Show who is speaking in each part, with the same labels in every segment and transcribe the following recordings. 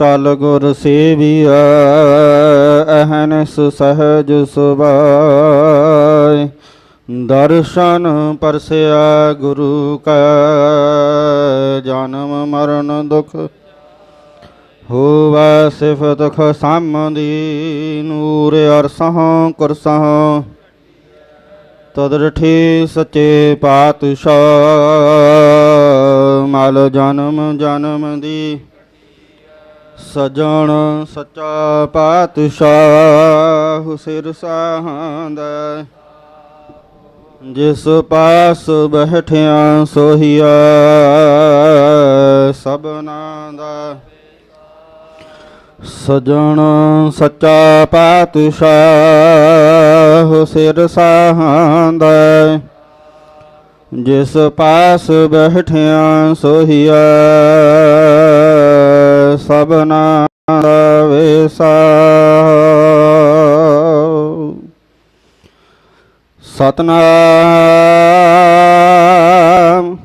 Speaker 1: ਟਲ ਗੁਰ ਸੇਵੀਆ ਅਹਨਸ ਸਹਜ ਸੁਭਾਇ ਦਰਸ਼ਨ ਪਰਸਿਆ ਗੁਰੂ ਕਾ, ਜਨਮ ਮਰਨ ਦੁਖ ਹੋਵਾ ਸਿਫਤ ਖਸਾਮਦੀ ਨੂਰ ਅਰਸਹਾਂ ਕੁਰਸਹਾਂ। ਤਦਰਠੀ ਸੱਚੇ ਪਾਤਸ਼ਾਹ, ਮਲ ਜਨਮ ਜਨਮ ਦੀ। ਸਜਣ ਸੱਚਾ ਪਾਤਸ਼ਾਹ ਸਿਰ ਸਾਹੰਦਾ ਜਿਸ ਪਾਸ ਬਹਿਠਿਆ ਸੋਹੀਆ ਸਭਨਾ ਦਾ ਸਜਣ ਸੱਚਾ ਪਾਤਸ਼ਾਹ ਸਿਰ ਸਾਹੰਦਾ ਜਿਸ ਪਾਸ ਬਹਿਠਿਆ ਸੋਹੀਆ ਸਭਨਾ ਦਾ ਵੇਸਾ ਸਤਨਾਮ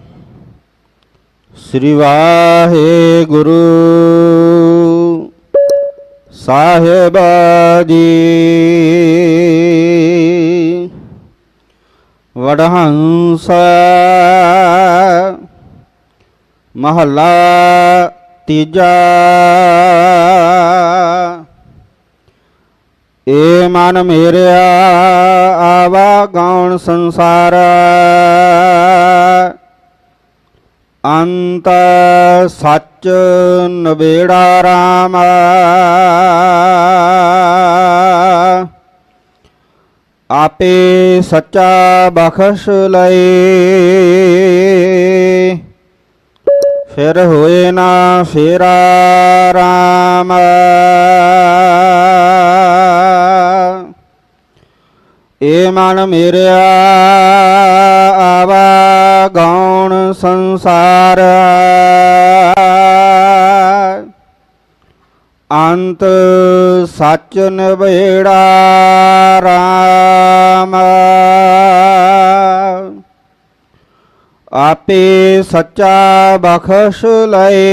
Speaker 1: ਸ੍ਰੀ ਵਾਹਿਗੁਰੂ ਸਾਹਿਬ ਜੀ। ਵਡਹੰਸ ਮਹੱਲਾ ਤੀਜਾ ਏ ਮਨ ਮੇਰਿਆ ਆਵਾ ਗਾਉਣ ਸੰਸਾਰ ਅੰਤ ਸੱਚ ਨਵੇੜਾ ਰਾਮ ਆਪੇ ਸੱਚਾ ਬਖਸ਼ ਲਏ। ਫਿਰ ਹੋਏ ਨਾ ਫੇਰਾ ਰਾਮ। ਏ ਮਨ ਮੇਰਿਆ ਆਵਾ ਗੌਣ ਸੰਸਾਰ। ਅੰਤ ਸੱਚ ਨਿਬੇੜਾ ਰਾਮ। ਆਪੇ ਸੱਚਾ ਬਖਸ਼ ਲਏ।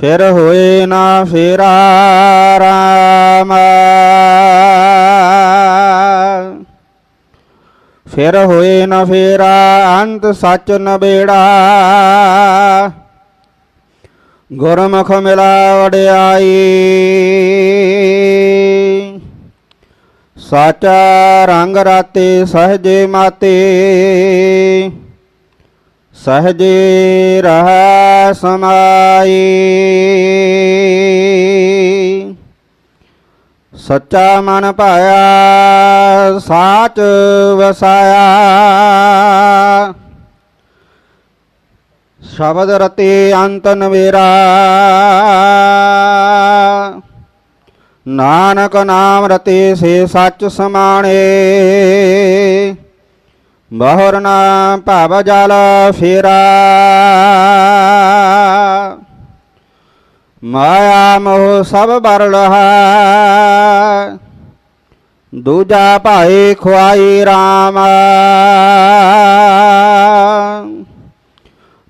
Speaker 1: ਫਿਰ ਹੋਏ ਨਾ ਫੇਰਾ ਰਾਮ। ਫਿਰ ਹੋਏ ਨਾ ਫੇਰਾ ਅੰਤ ਸੱਚ ਨਬੇੜਾ। ਗੁਰਮੁਖ ਮਿਲਾ ਵੜਿਆਈ ਸਾਚਾ ਰੰਗ ਰਾਤੇ ਸਹਜੇ ਮਾਤੇ, ਸਹਜੇ ਰਹਾ ਸਮਾਈ। ਸੱਚਾ ਮਨ ਪਾਇਆ ਸਾਚ ਵਸਾਇਆ। ਸ਼ਬਦ ਰਤੇ ਅੰਤ ਨਵੇਰਾ। ਨਾਨਕ ਨਾਮ ਰਤੇ ਸੇ ਸੱਚ ਸਮਾਣੇ। ਬਹੁਰ ਨਾ ਭਵ ਜਲ ਫੇਰਾ। ਮਾਇਆ ਮੋਹ ਸਭ ਬਰ ਲਹਾ। ਦੂਜਾ ਭਾਈ ਖੁਆਈ RAM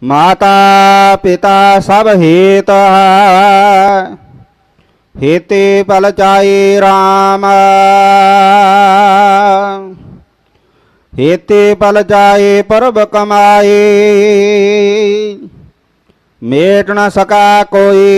Speaker 1: ਮਾਤਾ ਪਿਤਾ ਸਭ ਹੀਤ। ਹੇਤੇ ਪਲ ਚਾਈ RAM ਹੇਤੇ ਪਲ ਜਾਏ ਪਰਬ ਕਮਾਏ। ਮੇਟ ਨ ਸਕਾ ਕੋਈ।